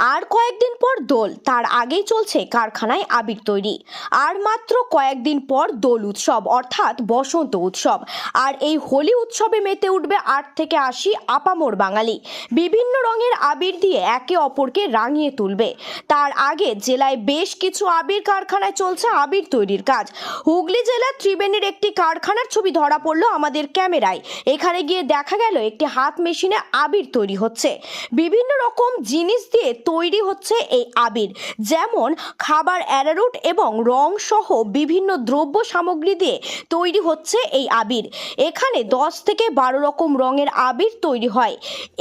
আর কয়েকদিন পর দোল, তার আগেই চলছে কারখানায় আবির তৈরি। আর মাত্র কয়েকদিন পর দোল উৎসব, অর্থাৎ বসন্ত উৎসব। আর এই হোলি উৎসবে মেতে উঠবে আট থেকে আশি আপামোর বাঙালি। বিভিন্ন রঙের আবির দিয়ে একে অপরকে রাঙিয়ে তুলবে। তার আগে জেলায় বেশ কিছু আবির কারখানায় চলছে আবির তৈরির কাজ। হুগলি জেলার ত্রিবেণীর একটি কারখানার ছবি ধরা পড়ল আমাদের ক্যামেরায়। এখানে গিয়ে দেখা গেল একটি হাত মেশিনে আবির তৈরি হচ্ছে। বিভিন্ন রকম জিনিস দিয়ে তৈরি হচ্ছে এই আবির, যেমন খাবার অ্যারারুট এবং রং সহ বিভিন্ন দ্রব্য সামগ্রী দিয়ে তৈরি হচ্ছে এই আবির। এখানে দশ থেকে বারো রকম রঙের আবির তৈরি হয়।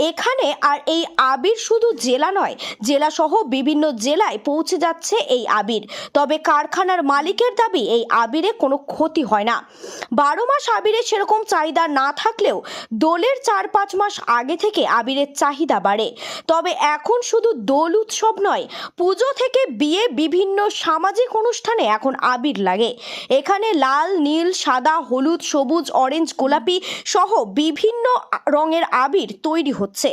এখানে আর এই আবির শুধু জেলা নয় জেলা সহ বিভিন্ন জেলায় পৌঁছে যাচ্ছে এই আবির। তবে কারখানার মালিকের দাবি, এই আবিরে কোনো ক্ষতি হয় না। বারো মাস আবিরে সেরকম চাহিদা না থাকলেও দোলের চার পাঁচ মাস আগে থেকে আবিরের চাহিদা বাড়ে। তবে এখন শুধু দোল উৎসব নয়, পুজো থেকে বিয়ে বিভিন্ন সামাজিক অনুষ্ঠানে এখন আবির লাগে। এখানে লাল, নীল, সাদা, হলুদ, সবুজ, অরেঞ্জ, গোলাপি সহ বিভিন্ন রঙের আবির তৈরি হচ্ছে।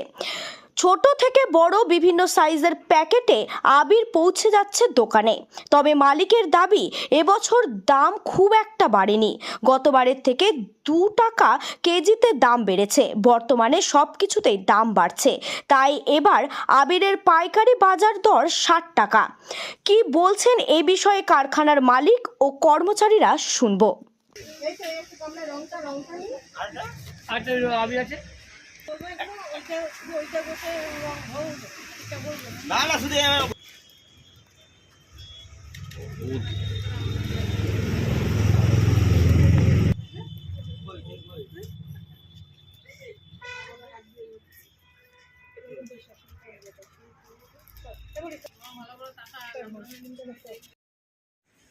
ছোট থেকে বড় বিভিন্ন সাইজের প্যাকেটে আবির পৌঁছে যাচ্ছে দোকানে। তবে মালিকের দাবি এবছর দাম খুব একটা বাড়েনি। গতবারের থেকে দু টাকা কেজিতে দাম বেড়েছে। বর্তমানে সব কিছুতেই দাম বাড়ছে। তাই এবার আবিরের পাইকারি বাজার দর ষাট টাকা। কি বলছেন এ বিষয়ে কারখানার মালিক ও কর্মচারীরা শুনব। আচ্ছা আবি আছে? না না শুধু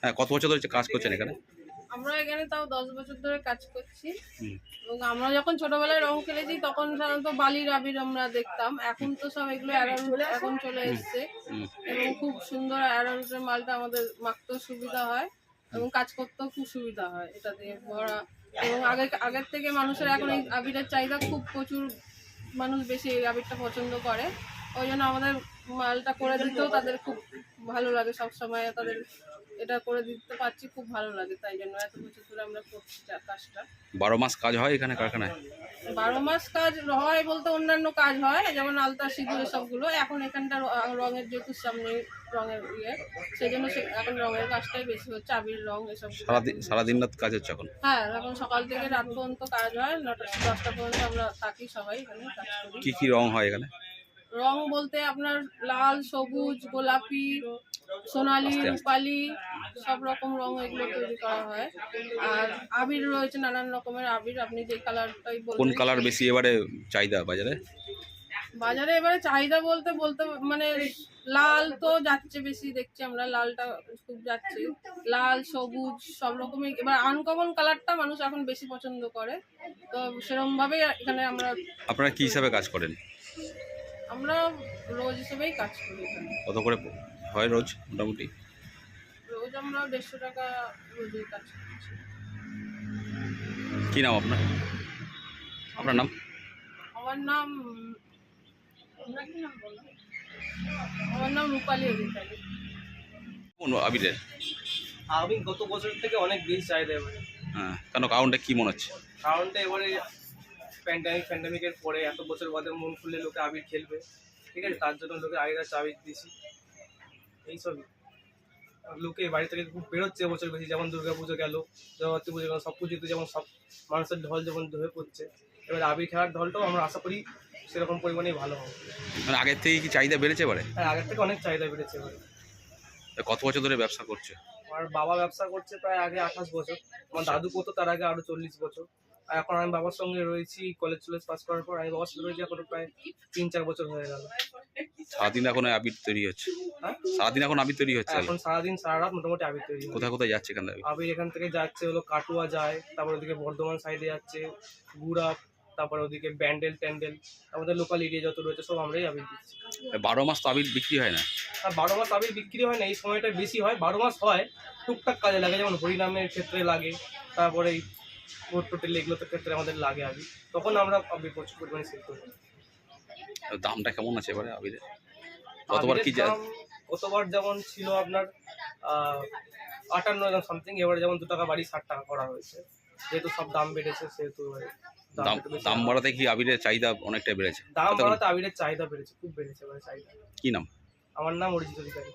হ্যাঁ কত বছর ধরে কাজ করছেন এখানে? আমরা এখানে তাও দশ বছর ধরে কাজ করছি। এবং আমরা যখন ছোটবেলায় রং খেলেছি তখন সাধারণত বালির আবির আমরা দেখতাম। এখন তো সব এগুলো এখন চলে এসছে। এবং খুব সুন্দর অ্যারারুটের মালটা আমাদের মাখতেও সুবিধা হয়। এবং কাজ করতেও খুব সুবিধা হয় এটা দিয়ে ভরা। এবং আগে আগের থেকে মানুষের এখন এই আবিরের চাহিদা খুব প্রচুর মানুষ বেশি এই আবিরটা পছন্দ করে। ওই জন্য আমাদের মালটা করে দিতেও তাদের খুব ভালো লাগে সব সময় তাদের এটা করে দিতে পারছি খুব ভালো লাগে তাই জন্য এত বছর ধরে আমরা করছি কাজটা। বারো মাস কাজ হয় এখানে কারখানায়? বারো মাস কাজ হয় বলতে অন্যান্য কাজ হয় যেমন আলতা সিঁদুর এসবগুলো এখন এখানটা রঙের যেহেতু সামনে রঙের ইয়ে সেই জন্য এখন রঙের কাজটাই বেশি হচ্ছে আবির রং এসব সারাদিন সারাদিন রাত কাজ হচ্ছে এখন? হ্যাঁ এখন সকাল থেকে রাত পর্যন্ত কাজ হয় নটা দশটা পর্যন্ত আমরা থাকি সবাই এখানে কাজ করি। কি কি রং হয় এখানে? রং বলতে আপনার লাল সবুজ গোলাপি সোনালি। রূপালি সব রকম রং এগুলো তৈরি করা হয়। আর আবির রয়েছে নানান রকমের আবির আপনি যে কালারটাই কোন কালার বেশি এবারে চাহিদা বাজারে? বাজারে এবারে চাহিদা বলতে বলতে মানে লাল তো যাচ্ছে বেশি দেখছি আমরা লালটা খুব যাচ্ছে। লাল সবুজ সব রকমের এবার আনকমন কালারটা মানুষ এখন বেশি পছন্দ করে। তো সেরকম ভাবেই এখানে আমরা আপনারা কি হিসাবে কাজ করেন? আমরা রোজ হিসেবেই কাজ করি কত করে হয় রোজ মোটামুটি? রোজ আমরা দেড়শো টাকা রোজের কাজ করছি। কি নাম আপনার? আপনার নাম? আমার নাম আমার নাম রূপালী অধিকারী। কোন আবিরের? আমি গত বছর থেকে অনেক বেশি চাহিদা এবারে। হ্যাঁ কেন কারণটা কি মনে হচ্ছে? কারণটা এবারে প্যান্ডামিক প্যান্ডামিকের পরে এত বছর বাদে মন খুললে লোকে আবির খেলবে। ঠিক আছে তার জন্য লোকে আগে যাচ্ছে আবির দিয়েছি। এইসবই লোকে বাড়ি থেকে খুব বেরোচ্ছে এবছর বেশি যেমন দুর্গা পুজো গেল জগত্রী পুজো গেল সব পুজোতে যেমন সব মানুষের ঢল যেমন ধরে পড়ছে এবার আবির খেলার ঢলটাও আমরা আশা করি সেরকম পরিমাণেই ভালো হবে। মানে আগের থেকে কি চাহিদা বেড়েছে এবারে? হ্যাঁ আগের থেকে অনেক চাহিদা বেড়েছে এবারে। কত বছর ধরে ব্যবসা করছে? আমার বাবা ব্যবসা করছে প্রায় আগে আঠাশ বছর আমার দাদু করতো তার আগে আরও চল্লিশ বছর আর এখন আমি বাবার সঙ্গে রয়েছি কলেজ টলেজ পাস করার পর আমি বাবার সঙ্গে রয়েছি এখন প্রায় তিন চার বছর হয়ে গেল। সারাদিন এখন আবির তৈরি হচ্ছে। হ্যাঁ? সারাদিন এখন আবির তৈরি হচ্ছে এখন সারাদিন সারা রাত মোটামুটি আবির তৈরি। কোথায় কোথায় যাচ্ছে এখান থেকে আবির এখান থেকে যাচ্ছে হলো কাটুয়া যায় তারপর ওদিকে বর্ধমান সাইডে যাচ্ছে গুড়াপ তারপর ওদিকে ব্যান্ডেল ট্যান্ডেল আমাদের লোকাল এরিয়া যত রয়েছে সব আমরাই আবির দিচ্ছি। বারো মাস তো আবির বিক্রি হয় না? আর বারো মাস আবির বিক্রি হয় না এই সময়টা বেশি হয় বারো মাস হয় টুকটাক কাজে লাগে যেমন হরিনামের ক্ষেত্রে লাগে তারপরে এই ভোট টোটেল এগুলোতে ক্ষেত্রে আমাদের লাগে আবির। তখন আমরা আবির প্রচুর পরিমাণে সেল করি। দামটা কেমন আছে এবারে আবিরের? গতবার কি গতবার যেমন ছিল আপনার আটান্ন সামথিং এবারে যেমন দু টাকা বাড়ি ষাট টাকা করা হয়েছে। যেহেতু সব দাম বেড়েছে সেহেতু দাম বাড়াতে কি আবিরের চাহিদা অনেকটা বেড়েছে? দাম বাড়াতে আবিরের চাহিদা বেড়েছে খুব বেড়েছে চাহিদা। কি নাম? আমার নাম অরিজিৎ অধিকারী।